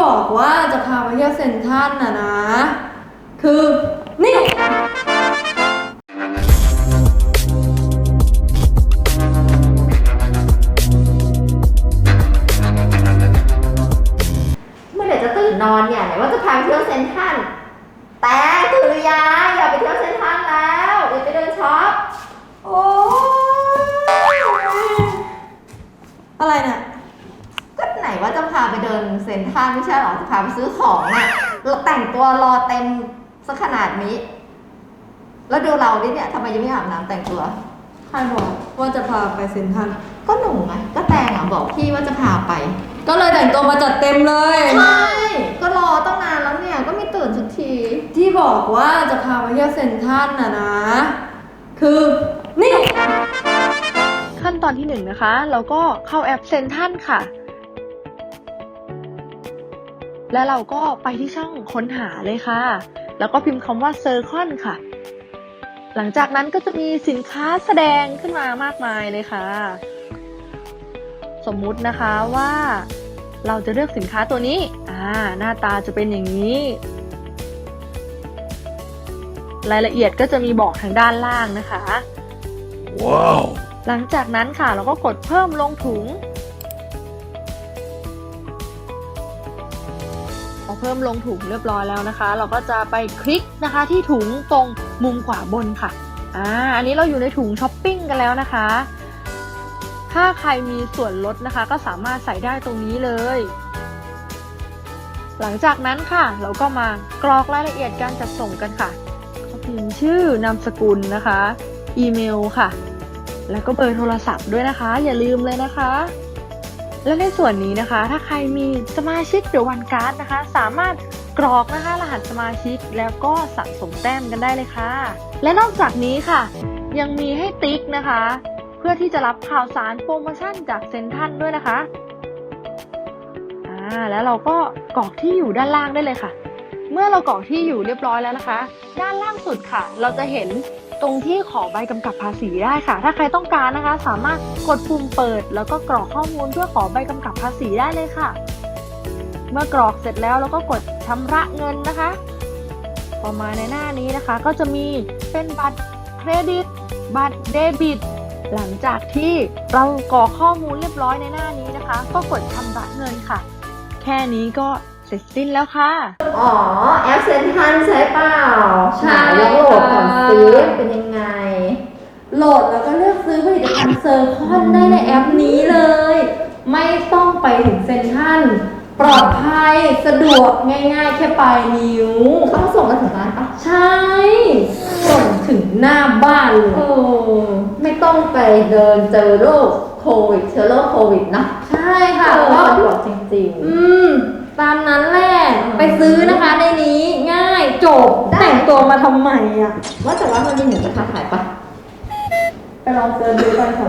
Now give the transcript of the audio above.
บอกว่าจะพาไปเที่ยวเซ็นทรัลน่ะนะ คือนี่ เมื่อไหร่จะตื่นนอนเนี่ยไหนว่าจะพาไปเที่ยวเซ็นทรัลแต่ตื่นหรือยังอยากไปเที่ยวเซ็นทรัลแล้วอยากไปเดินช็อปโอ้ยอะไรเนี่ยก็ไหน ว่าจะพาไปเดินเซ็นทรัลไม่ใช่หรอจะพาไปซื้อของน่ะเราแต่งตัวรอเต็มสักขนาดนี้ แล้วดูเราดิเนี่ยทำไมยังไม่อาบน้ำแต่งตัว ใครบอกว่าจะพาไปเซ็นทรัลก็หนูไงก็แตงอะบอกพี่ว่าจะพาไป ก็เลยแต่งตัวมาจัดเต็มเลย ใช่ก็รอตั้งนานแล้วเนี่ยก็ไม่ตื่นสักที ที่บอกว่าจะพาไปเที่ยวเซ็นทรัลน่ะนะ คือนี่ ขั้นตอนที่หนึ่งนะคะ เราก็เข้าแอปเซนทันค่ะ และเราก็ไปที่ช่องค้นหาเลยค่ะ แล้วก็พิมพ์คำว่าเซอร์คอนค่ะ หลังจากนั้นก็จะมีสินค้าแสดงขึ้นมามากมายเลยค่ะ สมมุตินะคะว่าเราจะเลือกสินค้าตัวนี้ อ่า หน้าตาจะเป็นอย่างนี้ รายละเอียดก็จะมีบอกทางด้านล่างนะคะ Wow. หลังจากนั้นค่ะเราก็กดเพิ่มลงถุง เพิ่มลงถุงเรียบร้อยแล้วนะคะ เราก็จะไปคลิกนะคะที่ถุงตรงมุมขวาบนค่ะอ่าอันนี้เราอยู่ในถุงช้อปปิ้งกันแล้วนะคะ ถ้าใครมีส่วนลดนะคะ ก็สามารถใส่ได้ตรงนี้เลย หลังจากนั้นค่ะ เราก็มากรอกรายละเอียดการจัดส่งกันค่ะก็พิมพ์ชื่อนามสกุลนะคะ อีเมลค่ะ แล้วก็เบอร์โทรศัพท์ด้วยนะคะ อย่าลืมเลยนะคะ และในส่วนนี้นะคะ ถ้าใครมีสมาชิกเดอะวันการ์ดนะคะ สามารถกรอกนะคะ รหัสสมาชิกแล้วก็สะสมแต้มกันได้เลยค่ะ และนอกจากนี้ค่ะ ยังมีให้ติ๊กนะคะ เพื่อที่จะรับข่าวสารโปรโมชั่นจากเซ็นทันด้วยนะคะอ่าแล้วเราก็กรอกที่อยู่ด้านล่างได้เลยค่ะ เมื่อเรากรอกที่อยู่เรียบร้อยแล้วนะคะ ด้านล่างสุดค่ะ เราจะเห็นตรงที่ขอใบกำกับภาษีได้ค่ะ ถ้าใครต้องการนะคะ สามารถกดปุ่มเปิด แล้วก็กรอกข้อมูลเพื่อขอใบกำกับภาษีได้เลยค่ะ เมื่อกรอกเสร็จแล้วเราก็กดชำระเงินนะคะพอมาในหน้านี้นะคะ ก็จะมีเป็นบัตรเครดิต บัตรเดบิต หลังจากที่เรากรอกข้อมูลเรียบร้อยในหน้านี้นะคะ ก็กดชำระเงินค่ะ แค่นี้ก็ เสร็จสิ้นแล้วค่ะ อ๋อ แอปเซ็นทรัลใช่เปล่าใช่ไหนลองโหลดก่อนซิค่ะเป็นยังไง โหลดแล้วก็เลือกซื้อผลิตภัณฑ์เซอร์คอนได้ในแอปนี้เลย ไม่ต้องไปถึงเซ็นทรัลปลอดภัยสะดวกง่ายๆ แค่ปลายนิ้ว เขามาส่งกันถึงร้านปะใช่ ส่งถึงหน้าบ้านเลเอยอไม่ต้องไปเดินเจอโรคโควิดเชื้อโรคโควิดนะใช่ค่ะเออก็สะดวกจริงอืม ตามนั้นแหละอืมไปซื้อนะคะในนี้ง่ายจบได้ แต่งตัวมาทำไมอะๆว่าแต่ว่ามันมีหมูกระทะขายปะไปลองเซิร์ชดูกันค่ะ